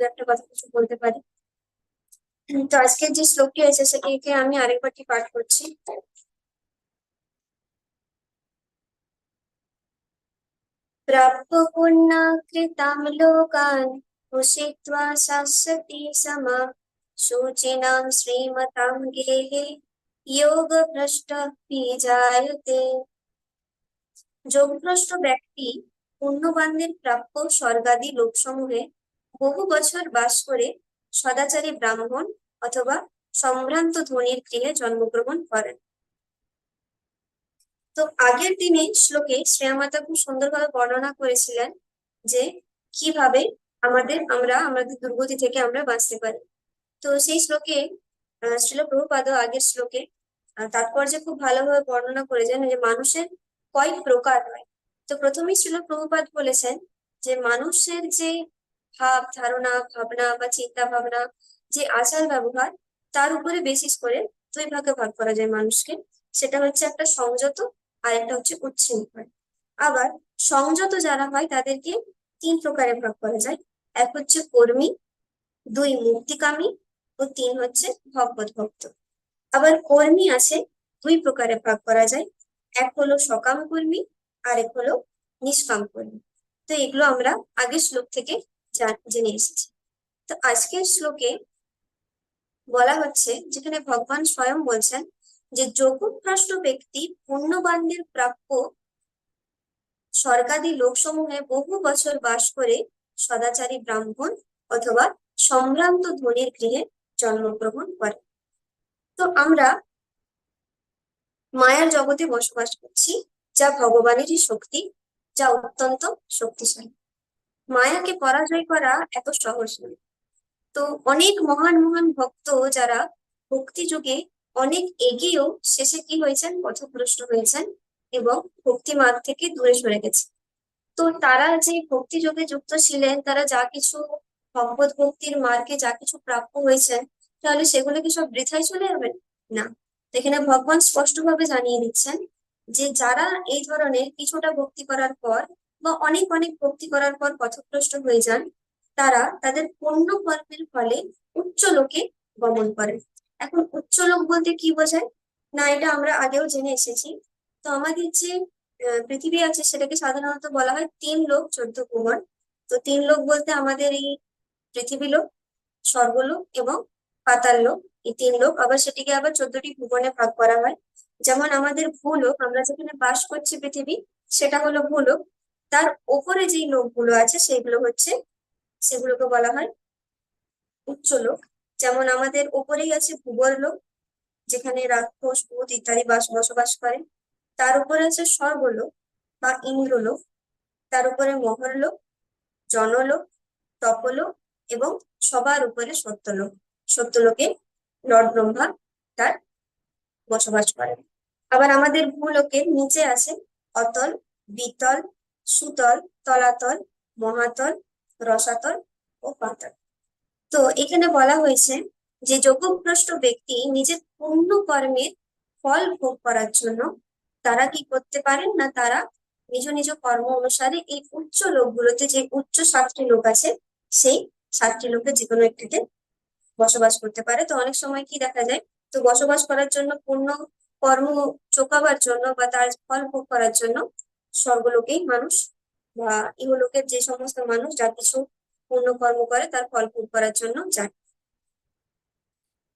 দু একটা কথা কিছু বলতে পারি। উম, তো আজকের যে শ্লোকটি আছে সেটিকে আমি আরেকবারটি পাঠ করছি? প্রাপ্য পুণ্যাকৃতাম লোকান উষিত্বা শাশ্বতি সমা। শুচিনাম শ্রীমতাম গেহে যোগ ভ্রষ্ট বিজায়তে। যোগভ্রষ্ট ব্যক্তি পুণ্যবানদের প্রাপ্য স্বর্গাদি লোকসমূহে বহু বছর বাস করে সদাচারী ব্রাহ্মণ অথবা সম্ভ্রান্ত ধনির গৃহে জন্মগ্রহণ করেন। তো আগের দিনে শ্লোকে শ্রেয়ামাতা খুব সুন্দরভাবে বর্ণনা করেছিলেন যে, কীভাবে আমাদের আমরা, আমাদের দুর্গতি থেকে আমরা বাঁচতে পারি। তো সেই শ্লোকে শ্রীল প্রভুপাদ আগের শ্লোকে তাৎপর্য খুব ভালোভাবে বর্ণনা করেছেন যে মানুষের কয়েক প্রকার হয়। তো প্রথমেই শ্রীল প্রভুপাদ বলেছেন যে, মানুষের যে ভাব, ধারণা, ভাবনা বা চিন্তা ভাবনা যে আচার ব্যবহার, তার উপরে বেসিস করে দুই ভাগে ভাগ করা যায় মানুষকে। সেটা হচ্ছে একটা সংযত আর একটা হচ্ছে উচ্ছৃঙ্খল। আবার সংযত যারা হয়, তাদেরকে তিন প্রকারে ভাগ করা যায়। এক হচ্ছে কর্মী, দুই মুক্তিকামী ও তিন হচ্ছে ভগবত ভক্ত। আবার কর্মী আছে, দুই প্রকারে ভাগ করা যায়। এক হলো সকাম কর্মী আর এক হলো নিষ্কাম কর্মী। তো এগুলো আমরা আগের শ্লোক থেকে জেনে এসেছি। তো আজকের শ্লোকে বলা হচ্ছে, যেখানে ভগবান স্বয়ং বলছেন যে যোগভ্রষ্ট ব্যক্তি পুণ্যবানদের প্রাপ্য স্বর্গাদি লোকসমূহে বহু বছর বাস করে সদাচারী ব্রাহ্মণ অথবা সম্ভ্রান্ত ধনির গৃহে জন্মগ্রহণ করে। তো আমরা মায়ার জগতে বসবাস করছি, যা ভগবানেরই শক্তি, যা অত্যন্ত শক্তিশালী। মায়াকে পরাজয় করা এত সহজ নয়। তো অনেক মহান মহান ভক্ত যারা ভক্তি যুগে অনেক এগিয়েও শেষে কি হয়েছেন? পথভ্রষ্ট হয়েছেন এবং ভক্তি মার্গ থেকে দূরে সরে গেছে তো তারা যে ভক্তি যোগে যুক্ত ছিলেন, তারা যা কিছু ভগবত ভক্তির মার্গে যা কিছু প্রাপ্য হয়েছেন, তাহলে সেগুলো কি সব বৃথায় চলে যাবে না। এখানে ভগবান স্পষ্টভাবে জানিয়ে দিচ্ছেন যে যারা এই ধরনের কিছুটা ভক্তি করার পর বা অনেক অনেক ভক্তি করার পর পথভ্রষ্ট হয়ে যান, তারা তাদের পূর্ণ কর্মের ফলে উচ্চ লোকে গমন করে এখন উচ্চ লোক বলতে কি বোঝায়? না, এটা আমরা আগেও জেনে এসেছি। তো আমাদের যে পৃথিবী আছে, সেটাকে সাধারণত বলা হয় তিন লোক চোদ্দ ভুবন তো তিন লোক বলতে আমাদের এই পৃথিবী লোক স্বর্গলোক এবং পাতাল লোক। এই তিন লোক আবার সেটিকে আবার চোদ্দটি ভুবনে ভাগ করা হয়। যেমন আমাদের ভূলোক আমরা যেখানে বাস করছি পৃথিবী, সেটা হলো ভূলোক তার ওপরে যেই লোকগুলো আছে, সেগুলো হচ্ছে, সেগুলোকে বলা হয় উচ্চ লোক। যেমন আমাদের ওপরেই আছে ভূগোল লোক, যেখানে রাক্ষস, ভূত ইত্যাদি বাস, বসবাস করে। তার উপরে আছে স্বর্গলোক বা ইন্দ্রলোক তার উপরে মহরলোক জনলোক তপলোক এবং সবার উপরে সত্যলোক সত্যলোকে লর্ড ব্রহ্মা তার বসবাস করেন। আবার আমাদের ভূলোকের নিচে আছে অতল, বিতল সুতল, তলাতল, মহাতল, রসাতল ও পাতল। তো এখানে বলা হয়েছে যে যোগভ্রষ্ট ব্যক্তি নিজের পূর্ণ কর্মের ফল ভোগ করার জন্য তারা কি করতে পারেন না তারা নিজ নিজ কর্ম অনুসারে এই উচ্চ লোকগুলোতে যে উচ্চ সাতটি লোক আছে, সেই সাতটি লোকের যে কোনো একটিতে বসবাস করতে পারে। তো অনেক সময় কি দেখা যায়, তো বসবাস করার জন্য পূর্ণ কর্ম চোকাবার জন্য বা তার ফল ভোগ করার জন্য স্বর্গলোকেই মানুষ বা ইহলোকের যে সমস্ত মানুষ যা কিছু পূর্ণ কর্ম করে তার ফল করার জন্য যায়।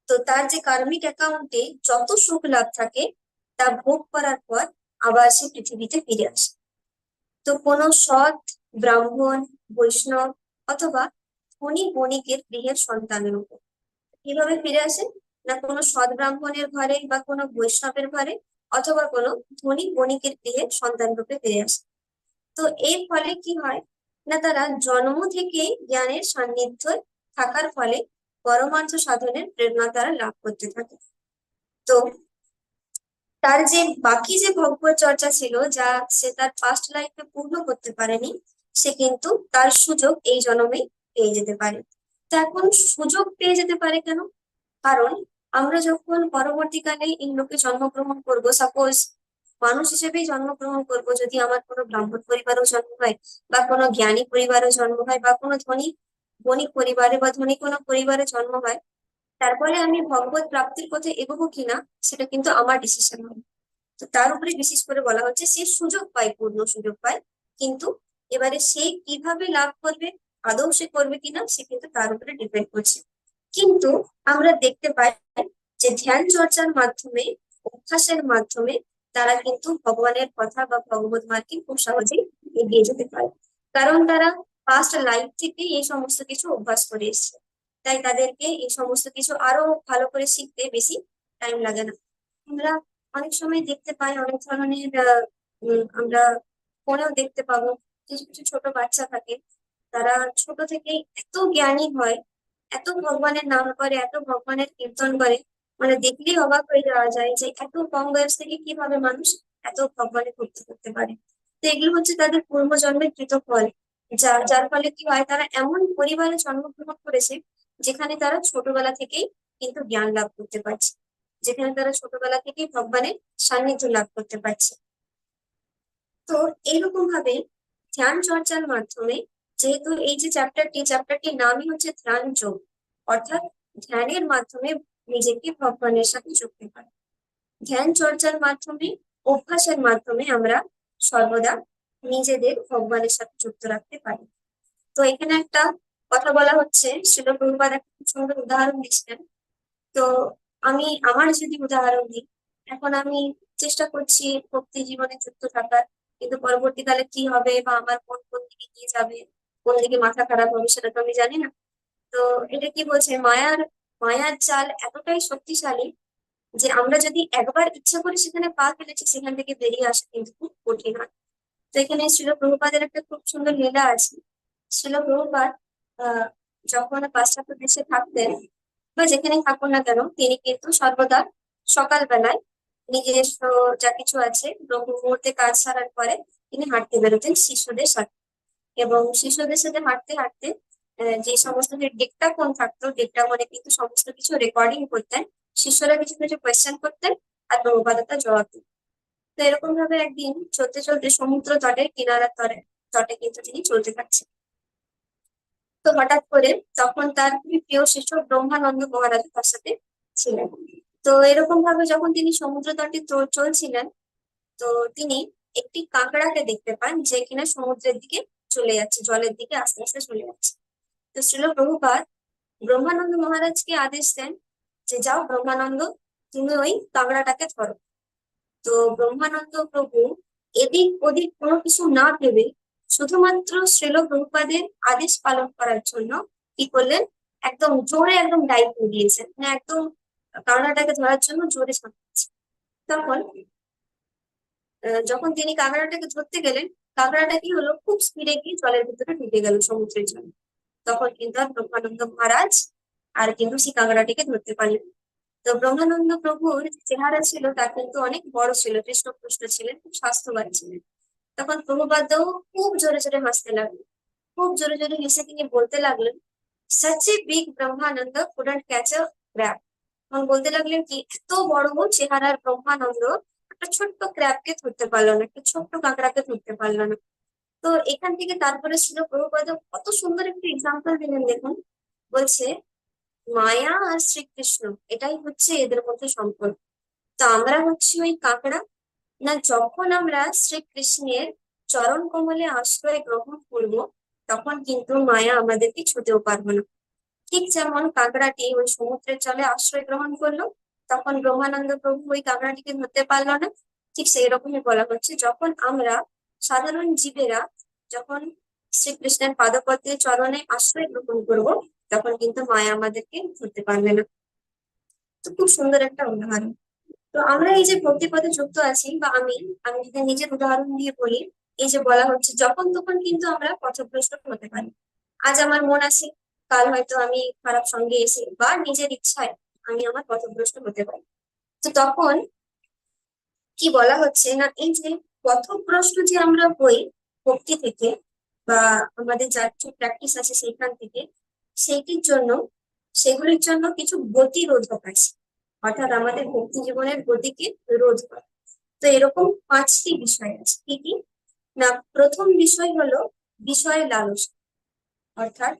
তো তার যে কার্মিক অ্যাকাউন্টে যত সুখ লাভ থাকে, তা ভোগ করার পর আবার সে পৃথিবীতে ফিরে আসে। তো কোনো সৎ ব্রাহ্মণ, বৈষ্ণব অথবা ধনী বণিকের গৃহের সন্তানের উপর। কীভাবে ফিরে আসে? না কোনো সৎ ব্রাহ্মণের ঘরে বা কোনো বৈষ্ণবের ঘরে অথবা কোনো ধনী বণিকের গৃহে সন্তান রূপে ফিরে আসে। তো এর ফলে কি হয়? না, তারা জন্ম থেকে জ্ঞানের সান্নিধ্য থাকার ফলে পরমার্থ সাধনের প্রেরণা তারা লাভ করতে থাকে। তো তার যে বাকি যে ভগবত চর্চা ছিল, যা সে তার পাস্ট লাইফে পূর্ণ করতে পারেনি, সে কিন্তু তার সুযোগ এই জন্মেই পেয়ে যেতে পারে। তো এখন সুযোগ পেয়ে যেতে পারে কেন? কারণ আমরা যখন পরবর্তীকালে এই লোকে জন্মগ্রহণ করব সাপোজ মানুষ হিসেবেই জন্মগ্রহণ করব, যদি আমার কোনো ব্রাহ্মণ পরিবারও জন্ম হয়, বা কোনো জ্ঞানী পরিবারও জন্ম হয়, বা কোনো ধনী বণিক পরিবারে বা ধনী কোনো পরিবারে জন্ম হয়, তারপরে আমি ভগবত প্রাপ্তির পথে এগোবো কিনা, সেটা কিন্তু আমার ডিসিশন হবে। তো তার উপরে বিশেষ করে বলা হচ্ছে, সে সুযোগ পায়, পূর্ণ সুযোগ পায়, কিন্তু এবারে সে কীভাবে লাভ করবে, আদৌ সে করবে কিনা, সে কিন্তু তার উপরে ডিপেন্ড করছে। কিন্তু আমরা দেখতে পাই যে ধ্যান চর্চার মাধ্যমে, অভ্যাসের মাধ্যমে তারা কিন্তু ভগবানের কথা বা ভগবত মার্গে খুব সহজেই এগিয়ে যেতে পারে। কারণ তারা পাস্ট লাইফ থেকে এই সমস্ত কিছু অভ্যাস করে এসছে। তাই তাদেরকে এই সমস্ত কিছু আরও ভালো করে শিখতে বেশি টাইম লাগে না। আমরা অনেক সময় দেখতে পাই, অনেক ধরনের আমরা ফোনেও দেখতে পাবো, কিছু কিছু ছোট বাচ্চা থাকে, তারা ছোট থেকেই এত জ্ঞানী হয় এত ভগবানের নাম করে, এত ভগবানের কীর্তন করে মানে দেখলেই অবাক হয়ে যাওয়া যায় যে এত কম বয়স থেকে কীভাবে মানুষ এত ভগবানের ভক্তি করতে পারে। তো এগুলো হচ্ছে তাদের পূর্বজন্মের কৃত ফল যা, যার ফলে কি হয়, তারা এমন পরিবারে জন্মগ্রহণ করেছে যেখানে তারা ছোটবেলা থেকেই কিন্তু জ্ঞান লাভ করতে পারছে। যেখানে তারা ছোটবেলা থেকেই ভগবানের সান্নিধ্য লাভ করতে পারছে। তো এইরকম ভাবে ধ্যান চর্চার মাধ্যমে যেহেতু এই যে চ্যাপ্টারটি চ্যাপ্টারটির নামই হচ্ছে ধ্যান যোগ। অর্থাৎ ধ্যানের মাধ্যমে নিজেকে ভগবানের সাথে যুক্ত করা ধ্যান চর্চার মাধ্যমে, অভ্যাসের মাধ্যমে আমরা সর্বদা নিজেদের ভগবানের সাথে যুক্ত রাখতে পারি। তো এখানে একটা কথা বলা হচ্ছে, শিল প্রভুপাদ একটা খুব সুন্দর উদাহরণ দিচ্ছেন। তো আমি, আমার যদি উদাহরণ দিই, এখন আমি চেষ্টা করছি ভক্তি জীবনে যুক্ত থাকার, কিন্তু পরবর্তীকালে কি হবে বা আমার কোন কোন দিকে নিয়ে যাবে? কোন দিকে মাথা খারাপ হবে সেটা তো আমি জানি না। তো এটা কি বলছে? মায়ার মায়ার চাল এতটাই শক্তিশালী যে আমরা যদি একবার ইচ্ছা করে সেখানে পা ফেলেছি, সেখান থেকে বেরিয়ে আসা কিন্তু খুব কঠিন হয়। তো এখানে শিল প্রভুপাদের একটা খুব সুন্দর লীলা আছে। শিল প্রভুপাদ, আহ, যখন পাশ্চাত্য দেশে থাকতেন বা যেখানে থাকুন না কেন, তিনি কিন্তু সর্বদা সকালবেলায় নিজস্ব যা কিছু আছে ব্রহ্ম মুহূর্তে কাজ সারার পরে তিনি হাঁটতে বেরোতেন শিষ্যদের সাথে। এবং শিষ্যদের সাথে হাঁটতে হাঁটতে যে সমস্ত যে কোন থাকতো মনে কিন্তু সমস্ত কিছু রেকর্ডিং করতেন। শিষ্যরা কিছু কিছু কোয়েশ্চেন করতেন আর প্রভুপাদতা জবাব দিতেন। তো এরকম ভাবে একদিন চলতে চলতে সমুদ্র তটের কিনারার তরে, তটে কিন্তু তিনি চলতে থাকছেন। তো হঠাৎ করে তখন তার খুবই প্রিয় শিষ্য ব্রহ্মানন্দ মহারাজ তার সাথে ছিলেন। তো এরকম ভাবে যখন তিনি সমুদ্র তটে চলছিলেন, তো তিনি একটি কাঁকড়াকে দেখতে পান যে কিনা সমুদ্রের দিকে চলে যাচ্ছে, জলের দিকে আস্তে আস্তে চলে যাচ্ছে। তো শ্রীল প্রভুপাত ব্রহ্মানন্দ মহারাজকে আদেশ দেন যে, যাও ব্রহ্মানন্দ, তুমি ওই কাঁকড়াটাকে ধরো। তো ব্রহ্মানন্দ প্রভু এদিক ওদিক কোনো কিছু না ভেবে শুধুমাত্র শ্রীল প্রভুপাদের আদেশ পালন করার জন্য কি করলেন? একদম জোরে একদম ডাইভ দিয়েছেন। মানে একদম কাঁকড়াটাকে ধরার জন্য জোরে ছাড়ছে তখন যখন তিনি কাঁকড়াটাকে ধরতে গেলেন কাঁকড়াটা কি হলো? খুব স্পিডে গিয়ে জলের ভিতরে ঢুকে গেল সমুদ্রের জন্য তখন কিন্তু আর ব্রহ্মানন্দ মহারাজ আর কিন্তু সেই কাঁকড়াটিকে ধরতে পারলেন তো ব্রহ্মানন্দ প্রভুর চেহারা ছিল তা কিন্তু অনেক বড় ছিল হৃষ্টপুষ্ট ছিলেন, খুব স্বাস্থ্যবান ছিলেন। তখন প্রভুপাদও খুব জোরে জোরে হাসতে লাগল খুব জোরে জোরে হেসে তিনি বলতে লাগলেন, such big Brahmananda couldn't catch a crab তখন বলতে লাগলেন কি, এত বড় চেহারার ব্রহ্মানন্দ একটা ছোট্ট ক্র্যাবকে ধরতে পারল না, একটা ছোট্ট কাঁকড়াকে ধরতে পারল না। তো এখান থেকে তারপরে ছিল প্রভুপাদ কত সুন্দর একটা এক্সাম্পল দিলেন দেখুন। বলছে, মায়া আর শ্রীকৃষ্ণ, এটাই হচ্ছে এদের মধ্যে সম্পর্ক। তো আমরা হচ্ছি ওই কাঁকড়া। না, যখন আমরা শ্রীকৃষ্ণের চরণ কমলে আশ্রয় গ্রহণ করব, তখন কিন্তু মায়া আমাদেরকে ছুতেও পারব না। ঠিক যেমন কাঁকড়াটি ওই সমুদ্রের জলে আশ্রয় গ্রহণ করল তখন ব্রহ্মানন্দ প্রভু ওই কাঁকড়াটিকে ধরতে পারল না। ঠিক সেই রকমই বলা হচ্ছে, যখন আমরা সাধারণ জীবেরা যখন শ্রীকৃষ্ণের পাদপত্রে চরণে আশ্রয় গ্রহণ করব, তখন কিন্তু মায়া আমাদেরকে ধরতে পারবে না। তো খুব সুন্দর একটা উদাহরণ। তো আমরা এই যে ভক্তি পথে যুক্ত আছি, বা আমি আমি যদি নিজের উদাহরণ দিয়ে বলি, এই যে বলা হচ্ছে, যখন তখন কিন্তু আমরা পথভ্রষ্ট হতে পারি। আজ আমার মন আছে, কাল হয়তো আমি খারাপ সঙ্গে এসে বা নিজের ইচ্ছায় আমি আমার পথভ্রষ্ট হতে পারি। তো তখন কি বলা হচ্ছে না, এই যে পথভ্রষ্ট যে আমরা হই ভক্তি থেকে বা আমাদের যার কিছু প্র্যাকটিস আছে সেইখান থেকে, সেইটির জন্য, সেগুলির জন্য কিছু গতিরোধক আছে। অর্থাৎ আমাদের ভক্তি জীবনের গতিকে রোধ করে। তো এরকম পাঁচটি বিষয় আছে। কি কি? না, প্রথম বিষয় হলো বিষয় লালসা। অর্থাৎ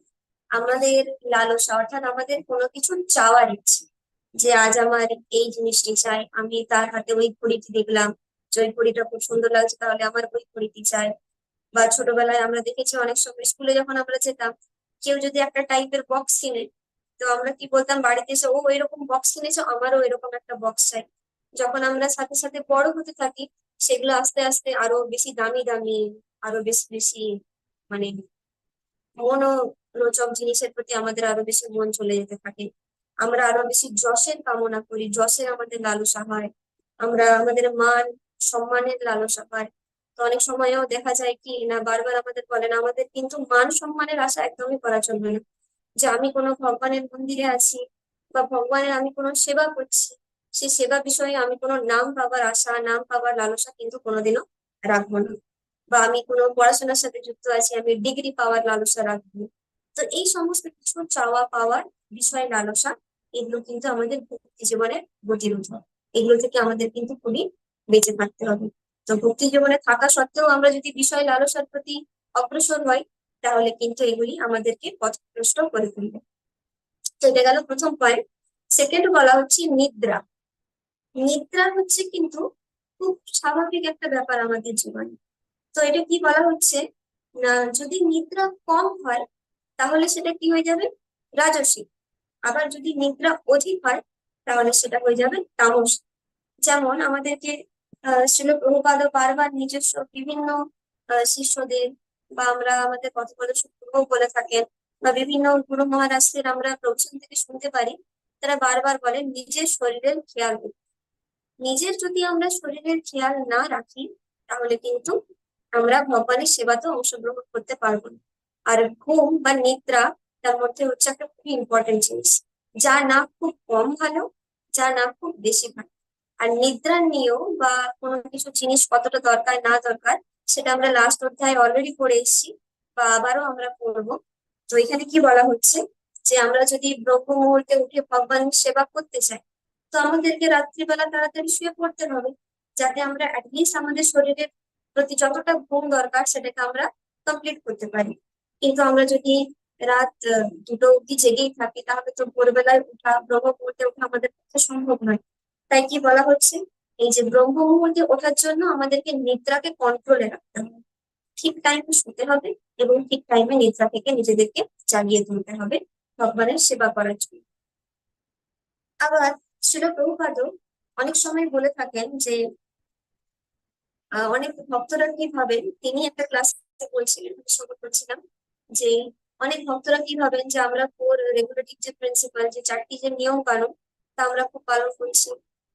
আমাদের লালসা, অর্থাৎ আমাদের কোনো কিছু চাওয়ার ইচ্ছে। যে আজ আমার এই জিনিসটি চাই, আমি তার হাতে ওই ঘড়িটি দেখলাম, যে ওই ঘড়িটা খুব সুন্দর লাগছে, তাহলে আমার ওই ঘড়িটি চাই। বা ছোটবেলায় আমরা দেখেছি অনেক সময় স্কুলে যখন আমরা যেতাম, কেউ যদি একটা টাইপের বক্স কিনে, তো আমরা কি বলতাম, বাড়িতে এসে ও এরকম বক্স কিনেছে, আমারও এরকম একটা বক্স চাই। যখন আমরা সাথে সাথে বড় হতে থাকি, সেগুলো আস্তে আস্তে আরও বেশি দামি দামি, আরও বেশি বেশি মানে মনোরোচক জিনিসের প্রতি আমাদের আরও বেশি মন চলে যেতে থাকে। আমরা আরও বেশি যশের কামনা করি, যশের আমাদের লালসা হয়, আমরা আমাদের মান, সম্মানের লালসা হয়। তো অনেক সময়ও দেখা যায় কি না, বারবার আমাদের বলেন আমাদের কিন্তু মান সম্মানের আশা একদমই করা চলবে না। যে আমি কোনো ভগবানের মন্দিরে আছি বা ভগবানের আমি কোনো সেবা করছি, সে সেবা বিষয়ে আমি কোনো নাম পাবার আশা, নাম পাবার লালসা কিন্তু কোনোদিনও রাখব না। বা আমি কোনো পড়াশোনার সাথে যুক্ত আছি, আমি ডিগ্রি পাওয়ার লালসা রাখব তো এই সমস্ত কিছু চাওয়া পাওয়ার বিষয় লালসা এগুলো কিন্তু আমাদের ভক্তি জীবনের গতিরোধ এগুলো থেকে আমাদের কিন্তু খুবই বেঁচে থাকতে হবে। তো ভক্তি জীবনে থাকা সত্ত্বেও আমরা যদি বিষয় লালসার প্রতি অগ্রসর হই, তাহলে কিন্তু এগুলি আমাদেরকে পথভ্রষ্ট করে তুলবে। তো এটা গেল প্রথম পয়েন্ট সেকেন্ড বলা হচ্ছে নিদ্রা। নিদ্রা হচ্ছে কিন্তু খুব স্বাভাবিক একটা ব্যাপার আমাদের জীবনে। তো এটা কি বলা হচ্ছে? না, যদি নিদ্রা কম হয়, তাহলে সেটা কি হয়ে যাবে? রাজসিক আবার যদি নিদ্রা অধিক হয়, তাহলে সেটা হয়ে যাবে তামস। যেমন আমাদেরকে শিল বারবার নিজস্ব বিভিন্ন শিষ্যদের বা আমরা আমাদের কথোপকথন বলে থাকেন বা বিভিন্ন গুরু মহারাষ্ট্রের আমরা প্রবচন থেকে শুনতে পারি, তারা বারবার বলেন নিজের শরীরের খেয়াল নিজের যদি আমরা শরীরের খেয়াল না রাখি, তাহলে কিন্তু আমরা ভগবানের সেবাতে অংশগ্রহণ করতে পারব না। আর ঘুম বা নিদ্রা তার মধ্যে হচ্ছে একটা খুবই ইম্পর্টেন্ট জিনিস। যা না খুব কম ভালো, যা না খুব বেশি ভালো। আর নিদ্রা নিয়েও বা কোনো কিছু জিনিস কতটা দরকার, না দরকার, সেটা আমরা লাস্ট অধ্যায় অলরেডি পড়ে এসেছি বা আবারও আমরা পড়ব। তো এখানে কি বলা হচ্ছে? যে আমরা যদি ব্রহ্ম মুহূর্তে উঠে ভগবানের সেবা করতে চাই, তো আমাদেরকে রাত্রিবেলা তাড়াতাড়ি শুয়ে পড়তে হবে, যাতে আমরা অ্যাটলিস্ট আমাদের শরীরের প্রতি যতটা ঘুম দরকার সেটাকে আমরা কমপ্লিট করতে পারি। কিন্তু আমরা যদি রাত দুটো অব্দি জেগেই থাকি, তাহলে তো ভোরবেলায় উঠা, ব্রহ্ম মুহূর্তে ওঠা আমাদের পক্ষে সম্ভব নয়। তাই কি বলা হচ্ছে? এই যে ব্রহ্ম মুহূর্তে ওঠার জন্য আমাদেরকে নিদ্রাকে কন্ট্রোলে রাখতে হবে। ঠিক টাইমে শুতে হবে এবং ঠিক টাইমে নিদ্রা থেকে নিজেদেরকে জাগিয়ে তুলতে হবে ভগবানের সেবা করার জন্য। আবার শিল প্রভুপাদ অনেক সময় বলে থাকেন যে অনেক ভক্তরা কি ভাবেন? তিনি একটা ক্লাস বলছিলেন করছিলাম যে অনেক ভক্তরা কি ভাবেন যে আমরা ফোর রেগুলেটিভ যে প্রিন্সিপাল যে চারটি যে নিয়ম কানুন, তা আমরা খুব পালন করছি।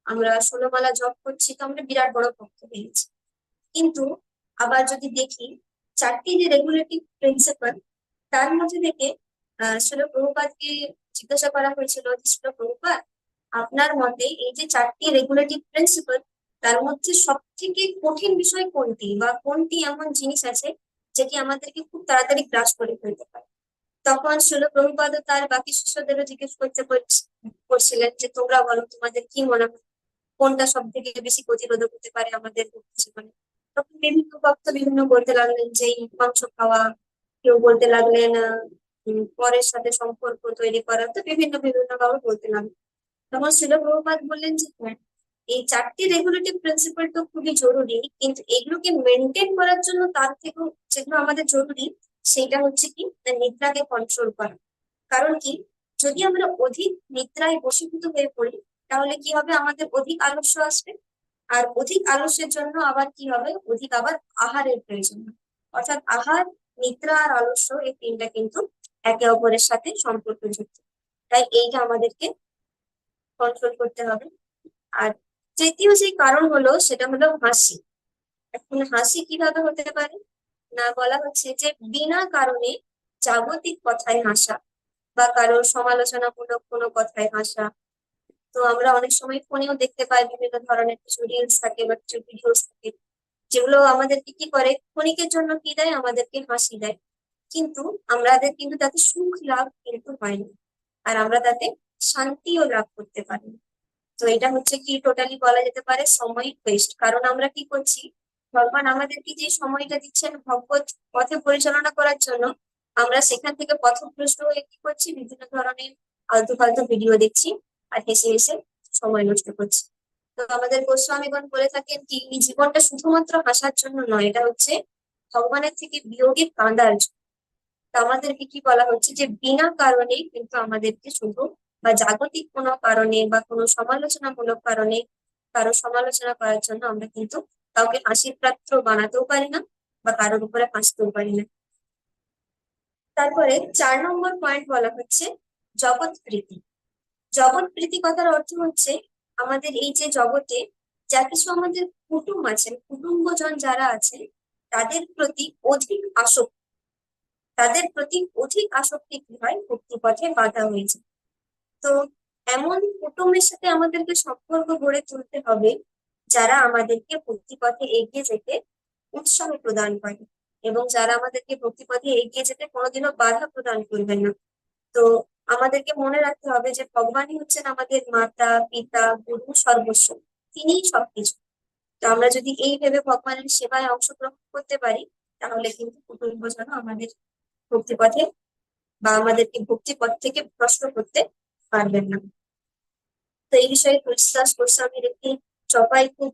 আমরা ষোলোমালা জপ করছি, তো আমরা বিরাট বড় ভক্ত গেছি কিন্তু আবার যদি দেখি, চারটি যে রেগুলেটিভ প্রিন্সিপাল তার মধ্যে থেকে শিল প্রভুপাতকে জিজ্ঞাসা করা হয়েছিল যে শিল প্রভুপাত আপনার মতে এই যে চারটি রেগুলেটিভ প্রিন্সিপাল তার মধ্যে সব থেকে কঠিন বিষয় কোনটি? বা কোনটি এমন জিনিস আছে, যেটি আমাদেরকে খুব তাড়াতাড়ি গ্রাস করে ফেলতে পারে? তখন শিল প্রভুপাদ তার বাকি শিষ্যদেরও জিজ্ঞেস করতে করছিলেন যে, তোমরা বলো, তোমাদের কি মনে হয়? কোনটা সব থেকে বেশি প্রতিরোধক হতে পারে আমাদের জীবনে? তখন বিভিন্ন ভক্ত বিভিন্ন বলতে লাগলেন যে মাংস খাওয়া, কেউ বলতে লাগলেন পরের সাথে সম্পর্ক তৈরি করা। তো বিভিন্ন বিভিন্ন ভাবে বলতে লাগলেন। তখন শিল প্রভুপাত বললেন যে হ্যাঁ এই চারটি রেগুলেটিভ প্রিন্সিপাল তো খুবই জরুরি, কিন্তু এগুলোকে মেনটেন করার জন্য তার থেকেও যেগুলো আমাদের জরুরি সেটা হচ্ছে কি? নিদ্রাকে কন্ট্রোল করা। কারণ কি? যদি আমরা অধিক নিদ্রায় বসীভূত হয়ে পড়ি, তাহলে কি হবে? আমাদের অধিক আলস্য আসবে। আর অধিক আলস্যের জন্য আবার কি হবে? অধিক আবার আহারের প্রয়োজন অর্থাৎ আহার, নিদ্রা আর আলস্য এই তিনটা কিন্তু একে অপরের সাথে সম্পর্কযুক্ত। তাই এইটা আমাদেরকে কন্ট্রোল করতে হবে। আর তৃতীয় যে কারণ হলো, সেটা হলো হাসি। এখন হাসি কীভাবে হতে পারে? বলা হচ্ছে যে বিনা কারণে জাগতিক কথায় হাসা বা কারোর সমালোচনামূলক কোনো কথায় হাসা। তো আমরা অনেক সময় ফোনেও দেখতে পাই বিভিন্ন ধরনের কিছু রিলস থাকে বা কিছু ভিডিওস থাকে, যেগুলো আমাদেরকে কি করে? ক্ষণিকের জন্য কি দেয়? আমাদেরকে হাসি দেয়। কিন্তু আমাদের কিন্তু তাতে সুখ লাভ কিন্তু হয় না। আর আমরা তাতে শান্তিও লাভ করতে পারি তো এটা হচ্ছে কি টোটালি বলা যেতে পারে সময় ওয়েস্ট কারণ আমরা কি করছি? ভগবান আমাদেরকে যে সময়টা দিচ্ছেন ভগবত পথে পরিচালনা করার জন্য, আমরা সেখান থেকে পথভ্রষ্ট হয়ে কি করছি? বিভিন্ন ধরনের আলতু ফালতু ভিডিও দেখছি আর হেসে হেসে সময় নষ্ট করছি। তো আমাদের গোস্বামীগণ বলে থাকেন কি, এই জীবনটা শুধুমাত্র হাসার জন্য নয়, এটা হচ্ছে ভগবানের থেকে বিয়োগে কাঁদার জন্য। তো আমাদেরকে কি বলা হচ্ছে যে, বিনা কারণে কিন্তু আমাদেরকে শুধু বা জাগতিক কোনো কারণে বা কোনো সমালোচনামূলক কারণে, কারও সমালোচনা করার জন্য আমরা কিন্তু কাউকে হাসির পাত্র বানাতেও পারি না বা কারোর উপরে হাসতেও পারি না। তারপরে চার নম্বর পয়েন্ট বলা হচ্ছে জগৎ প্রীতি। জগৎ প্রীতি কথার অর্থ হচ্ছে আমাদের এই যে জগতে যা কিছু আমাদের কুটুম আছেন কুটুম্বজন যারা আছেন তাদের প্রতি অধিক আসক্তি। তাদের প্রতি অধিক আসক্তি কি হয়? ভক্তিপথে বাধা হয়েছে তো এমন কুটুমের সাথে আমাদেরকে সম্পর্ক গড়ে তুলতে হবে যারা আমাদেরকে ভক্তিপথে এগিয়ে যেতে উৎসাহ প্রদান করে এবং যারা আমাদেরকে ভক্তিপথে এগিয়ে যেতে কোনোদিনও বাধা প্রদান করবেন না। তো আমাদেরকে মনে রাখতে হবে যে ভগবানই হচ্ছেন আমাদের মাতা, পিতা, গুরু, সর্বস্ব। তিনিই সবকিছু। তো আমরা যদি এই ভেবে ভগবানের সেবায় অংশগ্রহণ করতে পারি, তাহলে কিন্তু কুটুম্ব যেন আমাদের ভক্তিপথে বা আমাদেরকে ভক্তিপথ থেকে প্রশ্ন করতে পারবেন না। তো এই বিষয়ে তুলসীদাস গোস্বামীর একটি চপাই খুব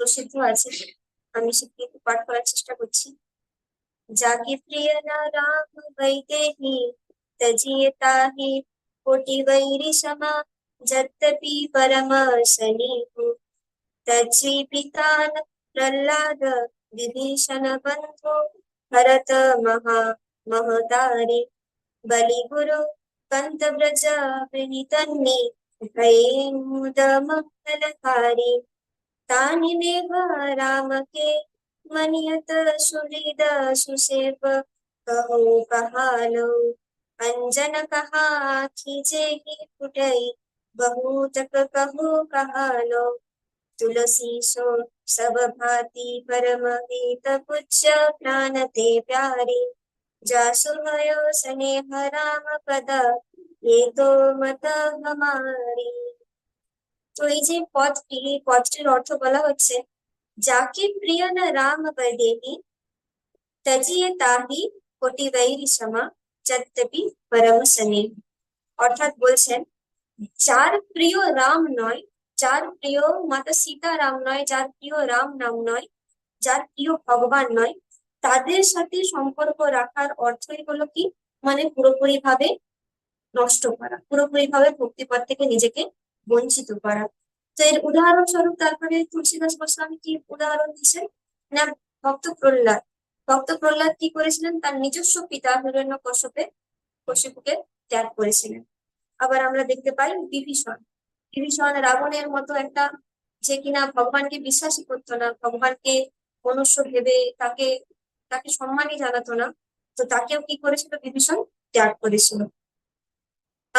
প্রসিদ্ধ আছে আমি সেটি একটু পাঠ করার চেষ্টা করছি যাকে প্রিয় না রাম বৈদেহী तजियता हि कोटिवैरिशमा जत्यपि परमशनीः तज्जीविता न प्रह्लाद विभीषण बन्धो भरत महा महतारि बलिगुरु कन्तव्रज प्रणितन्नि भयेमुदमङ्गलकारि तानि देव मनियत सुहृद सुसेव। कहो कहालो, अंजन कहा ही फुटई। बहुतक कहो कहालो, तुलसी सो सब भांति परम हित पुच्छ प्राण ते प्यारी। जासु भयो स्नेह राम पद ये तो মত हमारी তো এই যে পদটি এই পদটির অর্থ বলা হচ্ছে যাকে প্রিয় না রাম বদেহি তজিয়ে তাহি কোটি বৈরি সমা যদ্যপি পরমসনে অর্থাৎ বলছেন যার প্রিয় রাম নয় যার প্রিয় মাতা সীতা রাম নয় যার প্রিয় রাম নাম নয় যার প্রিয় ভগবান নয় তাদের সাথে সম্পর্ক রাখার অর্থই হলো কি মানে পুরোপুরি ভাবে নষ্ট করা, পুরোপুরি ভাবে ভক্তিপথ থেকে নিজেকে বঞ্চিত করা। তো এর উদাহরণস্বরূপ তারপরে তুলসীদাস গোস্বামী কি উদাহরণ দিচ্ছেন না, ভক্ত প্রহ্লাদ। ভক্ত প্রহ্লাদ কি করেছিলেন? তার নিজস্ব পিতা হিরণ্য কশ্যপে কশ্যপুকে ত্যাগ করেছিলেন। আবার আমরা দেখতে পাই বিভীষণ। বিভীষণ রাবণের মতো একটা যে কিনা ভগবানকে বিশ্বাসই করতো না, ভগবানকে মনুষ্য ভেবে তাকে তাকে সম্মানই জানাতো না, তো তাকেও কি করেছিল? বিভীষণ ত্যাগ করেছিল।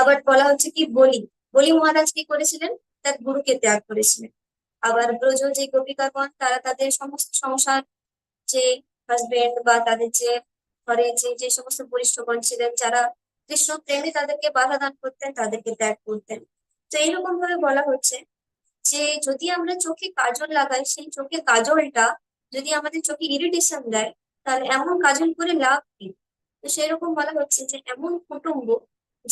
আবার বলা হচ্ছে কি বলি। বলি মহারাজ কি করেছিলেন? তার গুরুকে ত্যাগ করেছিলেন। আবার ব্রজ যে গোপিকাগণ, তারা তাদের সমস্ত সংসার, যে হাজবেন্ড বা তাদের যে ঘরে যে যে সমস্ত বরিষ্ঠগণ ছিলেন, যারা কৃষ্ণ প্রেমে তাদেরকে বাধা দান করতেন, তাদেরকে ত্যাগ করতেন। তো এইরকম ভাবে বলা হচ্ছে যে, যদি আমরা চোখে কাজল লাগাই, সেই চোখে কাজলটা যদি আমাদের চোখে ইরিটেশন দেয়, তাহলে এমন কাজল করে লাভ কি? তো সেই রকম বলা হচ্ছে যে, এমন কুটুম্ব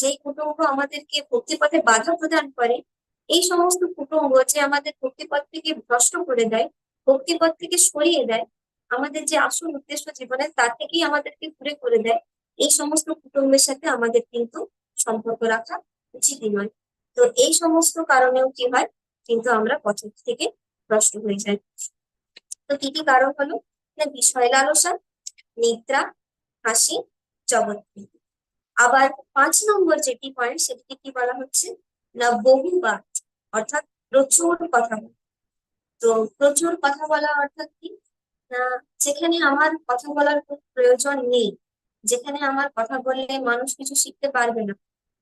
যেই কুটুম্ব আমাদেরকে ভক্তিপথে বাধা প্রদান করে, এই সমস্ত কুটুম্ব যে আমাদের ভক্তিপথ থেকে ভ্রষ্ট করে দেয়, ভক্তিপথ থেকে সরিয়ে দেয়, আমাদের যে আসল উদ্দেশ্য জীবনে তার থেকেই আমাদেরকে ঘুরে করে দেয়, এই সমস্ত কুটুম্বের সাথে আমাদের কিন্তু সম্পর্ক রাখা উচিতই নয়। তো এই সমস্ত কারণেও কি হয়? কিন্তু আমরা পথ থেকে ভ্রষ্ট হয়ে যাই। তো কি কি কারণ হলো? বিষয় লালসা, নিদ্রা, হাসি জগৎ আবার পাঁচ নম্বর যেটি পয়েন্ট সেটিকে কি বলা হচ্ছে? না বহুবাদ, অর্থাৎ প্রচুর কথা বলা। তো প্রচুর কথা বলা অর্থাৎ কি? যেখানে আমার কথা বলার প্রয়োজন নেই, যেখানে আমার কথা বললে মানুষ কিছু শিখতে পারবে না,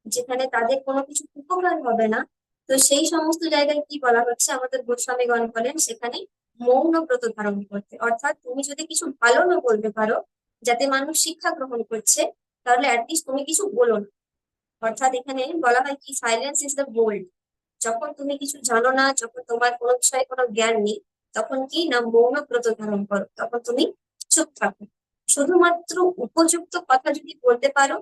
যেখানে তাদের কোনো কিছু উপকার হবে না, তো সেই সমস্ত জায়গায় কি বলা হচ্ছে? আমাদের গোস্বামীগণ বলেন, সেখানে মৌন ব্রত ধারণ করতে। অর্থাৎ তুমি যদি কিছু ভালো না বলতে পারো, যাতে মানুষ শিক্ষা গ্রহণ করছে তাহলে তুমি কিছু বলো না। অর্থাৎ এখানে বলা হয় কি সাইলেন্স ইজ দ্য গোল্ড যখন তুমি কিছু জানো না, যখন তোমার কোনো বিষয়ে কোনো জ্ঞান নেই, তখন কি না মৌন ব্রত ধারণ করো, তখন তুমি চুপ থাকো। শুধুমাত্র উপযুক্ত কথা যদি বলতে পারো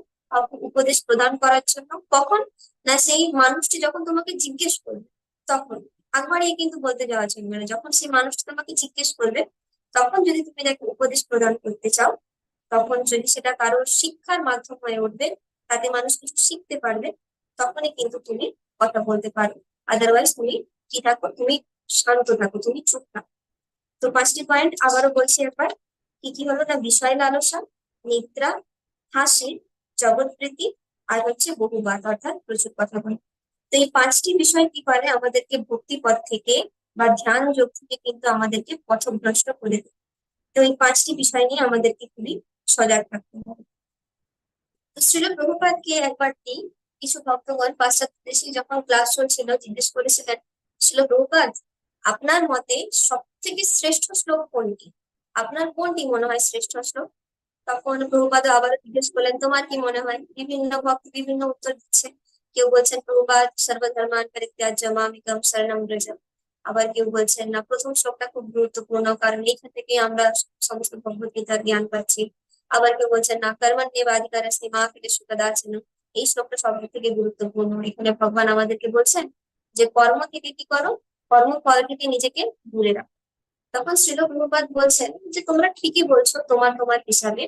উপদেশ প্রদান করার জন্য, কখন না সেই মানুষটি যখন তোমাকে জিজ্ঞেস করবে, তখন। আগবাড়িয়ে কিন্তু বলতে যাওয়া চলবে না। যখন সেই মানুষটি তোমাকে জিজ্ঞেস করবে, তখন যদি তুমি তাকে উপদেশ প্রদান করতে চাও তখন যদি সেটা কারোর শিক্ষার মাধ্যম হয়ে উঠবে তাতে মানুষ কিছু শিখতে পারবে, তখনই কিন্তু তুমি কথা বলতে পারো। আদারওয়াইজ তুমি কি থাকো? তুমি শান্ত থাকো, তুমি চুপ থাকো। তো পাঁচটি পয়েন্ট আবারও বলছি একবার। কি কি হলো? না, বিষয় লালসা, নিদ্রা, হাসি জগৎপ্রীতি আর হচ্ছে বহুবাদ, অর্থাৎ প্রচুর কথা বলে। তো এই পাঁচটি বিষয় কি করে? আমাদেরকে ভক্তি পথ থেকে বা ধ্যান যোগ থেকে কিন্তু আমাদেরকে পথভ্রষ্ট করে দেয় তো এই পাঁচটি বিষয় নিয়ে আমাদেরকে খুবই সজাগ থাকতে হবে। শ্রীল প্রভুপাদকে একবার কিছু ভক্তগণ পাশ্চাত্য দেশে যখন ক্লাস চলছিল, জিজ্ঞেস করেছিলেন ছিল প্রভুপাদ, আপনার মতে সব থেকে শ্রেষ্ঠ শ্লোক কোনটি? আপনার কোনটি মনে হয় শ্রেষ্ঠ শ্লোক? তখন প্রভুপাদ আবার জিজ্ঞেস করলেন, তোমার কি মনে হয়? বিভিন্ন ভক্ত বিভিন্ন উত্তর দিচ্ছে। কেউ বলছেন, প্রভুপাদ, সর্বধর্মান পরিত্যাজ্য মামিকম শরণম ব্রজম। আবার কেউ বলছেন, না, প্রথম শ্লোকটা খুব গুরুত্বপূর্ণ, কারণ এইখান থেকে আমরা সমস্ত ভগবদ্গীতার জ্ঞান পাচ্ছি। আবার কেউ বলছেন না কর্মণ দেবাধিকার আছে মা ফিরে সুখদাচন এই শ্লোকটা সব থেকে গুরুত্বপূর্ণ। এখানে ভগবান আমাদেরকে বলছেন যে কর্ম থেকে কি করো? কর্মফল থেকে নিজেকে দূরে রাখো। তখন শ্রীল প্রভুপাত বলছেন যে তোমরা ঠিকই বলছো তোমার তোমার হিসাবে,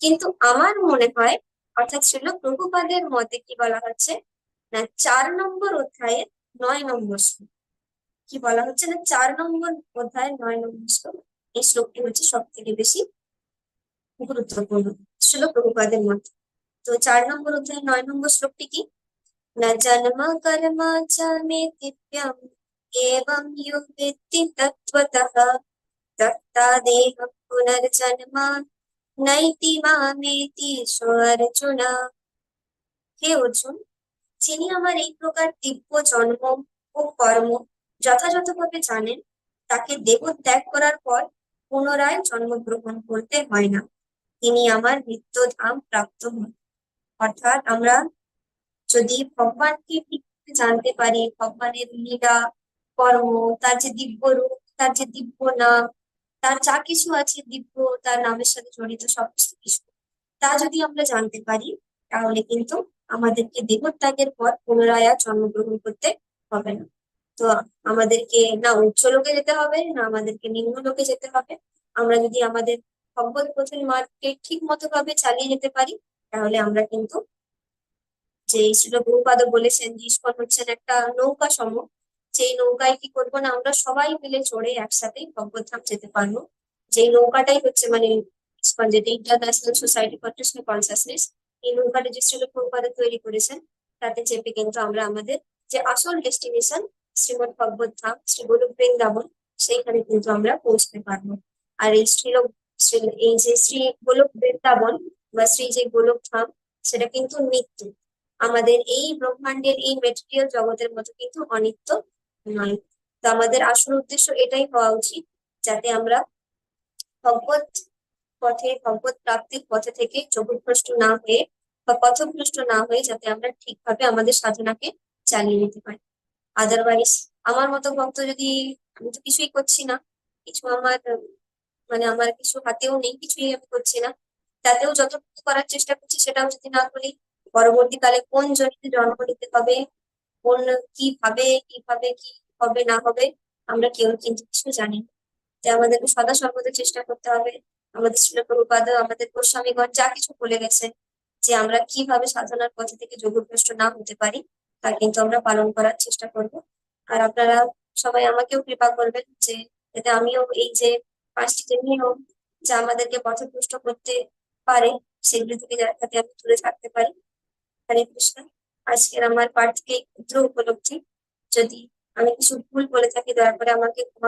কিন্তু আমার মনে হয়, অর্থাৎ শ্রীল প্রভুপাদের মতে কি বলা হচ্ছে না, চার নম্বর অধ্যায়ের নয় নম্বর শ্লোক। কি বলা হচ্ছে না, চার নম্বর অধ্যায়ের নয় নম্বর শ্লোক? এই শ্লোকটি হচ্ছে সব থেকে বেশি গুরুত্বপূর্ণ। ছিল প্রভুপাদের মত। তো চার নম্বর অধ্যায়ের নয় নম্বর শ্লোকটি কি? না জন্ম কর্ম জামে দিব্যম এবং ইউবেত্তি তত্ত্বতঃ তত্তাদেহ পুনর্জন্ম নৈতি মামেতি অর্জুন হে অর্জুন, যিনি আমার এই প্রকার দিব্য জন্ম ও কর্ম যথাযথভাবে জানেন, তাকে দেহ ত্যাগ করার পর পুনরায় জন্মগ্রহণ করতে হয় না। তিনি আমার ধাম প্রাপ্ত হন। অর্থাৎ আমরা যদি ভগবানকে ঠিক জানতে পারি, ভগবানের লীলা, কর্ম, তার যে দিব্য রূপ, তার যে দিব্য নাম, তার যা কিছু আছে দিব্য, তার নামের সাথে জড়িত সমস্ত কিছু, তা যদি আমরা জানতে পারি, তাহলে কিন্তু আমাদেরকে দেহত্যাগের পর পুনরায় জন্মগ্রহণ করতে হবে না। তো আমাদেরকে না উচ্চ লোকে যেতে হবে, না আমাদেরকে নিম্ন লোকে যেতে হবে। আমরা যদি আমাদের ভগবত পথের মার্গকে ঠিক মতো ভাবে চালিয়ে যেতে পারি, তাহলে আমরা কিন্তু যে শ্রীল বহুপাদ বলেছেন যে ইস্কন হচ্ছেন একটা নৌকা সম যেই নৌকায় কি করব না, আমরা সবাই মিলে চড়ে একসাথে ভগবতধাম যেতে পারব। যেই নৌকাটাই হচ্ছে মানে ইস্কন যেটা international society for Krishna consciousness, এই নৌকাটা যে শ্রীল প্রভুপাদা তৈরি করেছেন, তাতে চেপে কিন্তু আমরা আমাদের যে আসল ডেস্টিনেশন শ্রীমদ ভগবত ধাম, শ্রী গোলক বৃন্দাবন, সেইখানে কিন্তু আমরা পৌঁছতে পারব। আর এই শ্রীল এই যে শ্রী গোলক বৃন্দাবন বা শ্রী যে গোলক ধাম, সেটা কিন্তু নিত্য। আমাদের এই ব্রহ্মাণ্ডের এই মেটেরিয়াল জগতের মতো কিন্তু অনিত্য নয়। তো আমাদের আসল উদ্দেশ্য এটাই হওয়া উচিত, যাতে আমরা ভগবত পথে, ভগবত প্রাপ্তির পথে থেকে চতুর্ভ্রষ্ট না হয়ে বা পথভ্রষ্ট না হয়ে যাতে আমরা ঠিকভাবে আমাদের সাধনাকে চালিয়ে নিতে পারি। আদারওয়াইজ আমার মতো ভক্ত যদি আমি তো কিছুই করছি না, কিছু আমার মানে আমার কিছু হাতেও নেই, কিছুই আমি করছি না। তাতেও যতটুকু করার চেষ্টা করছি সেটাও যদি না করি, পরবর্তীকালে কোন জনিতে জন্ম নিতে হবে, কোন কীভাবে কীভাবে, কি হবে, না হবে, আমরা কেউ কিন্তু কিছু জানি যে আমাদেরকে সদা সর্বদা চেষ্টা করতে হবে। আমাদের ছিল প্রভুপাদ, আমাদের গোস্বামীগণ যা কিছু বলে গেছে যে আমরা কীভাবে সাধনার পথে থেকে যোগভ্রষ্ট না হতে পারি, তা কিন্তু আমরা পালন করার চেষ্টা করব। আর আপনারা সবাই আমাকেও কৃপা করবেন যে যাতে আমিও এই যে পাঁচটি নিয়ম যা আমাদেরকে পথভ্রষ্ট করতে পারে, সেগুলি থেকে যাতে আমি দূরে থাকতে পারি। হরে কৃষ্ণ। আজকের আমার পাঠ থেকে ক্ষুদ্র উপলব্ধি। যদি আমি কিছু ভুল বলে থাকি, দয়া করে আমাকে